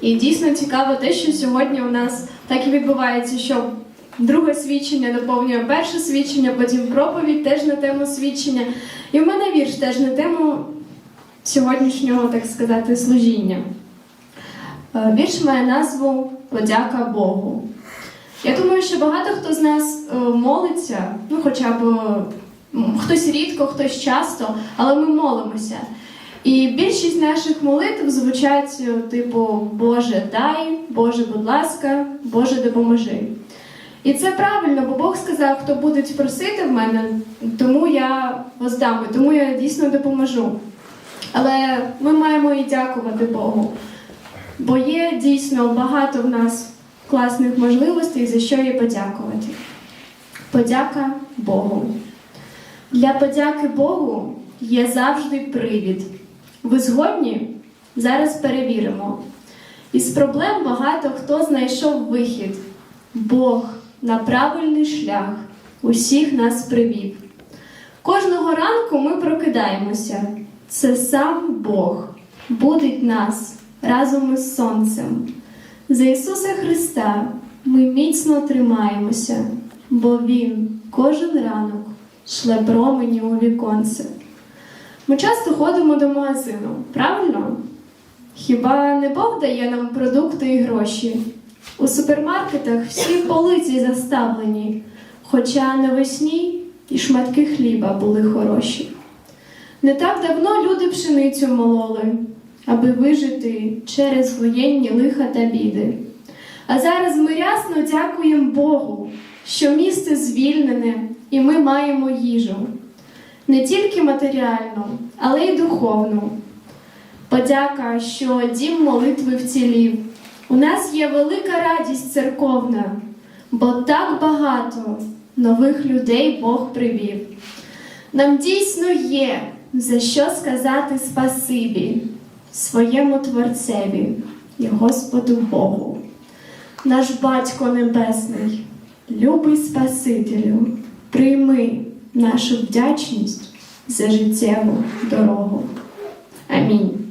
І дійсно цікаво те, що сьогодні у нас так і відбувається, що друге свідчення доповнює перше свідчення, потім проповідь теж на тему свідчення. І в мене вірш теж на тему сьогоднішнього, так сказати, служіння. Е, Вірш має назву Подяка Богу. Я думаю, що багато хто з нас е, молиться, ну хоча б хтось рідко, хтось часто, але ми молимося. І більшість наших молитв звучать е, типу Боже, дай, Боже, будь ласка, Боже, допоможи. І це правильно, бо Бог сказав, хто буде просити в мене, тому я воздам, тому я дійсно допоможу. Але ми маємо і дякувати Богу. Бо є дійсно багато в нас класних можливостей, за що їй подякувати. Подяка Богу. Для подяки Богу є завжди привід. Ви згодні? Зараз перевіримо. Із проблем багато хто знайшов вихід. Бог на правильний шлях усіх нас привів. Кожного ранку ми прокидаємося. Це сам Бог будить нас разом із сонцем. За Ісуса Христа ми міцно тримаємося, бо Він кожен ранок шле промені у віконце. Ми часто ходимо до магазину, правильно? Хіба не Бог дає нам продукти і гроші? У супермаркетах всі полиці заставлені, хоча навесні і шматки хліба були хороші. Не так давно люди пшеницю мололи, аби вижити через воєнні лиха та біди. А зараз ми рясно дякуємо Богу, що місце звільнене і ми маємо їжу. Не тільки матеріальну, але й духовну. Подяка, що дім молитви вцілів. У нас є велика радість церковна, бо так багато нових людей Бог привів. Нам дійсно є за що сказати спасибі своєму Творцеві і Господу Богу. Наш Батько Небесний, любий Спасителю, прийми нашу вдячність за життєву дорогу. Амінь.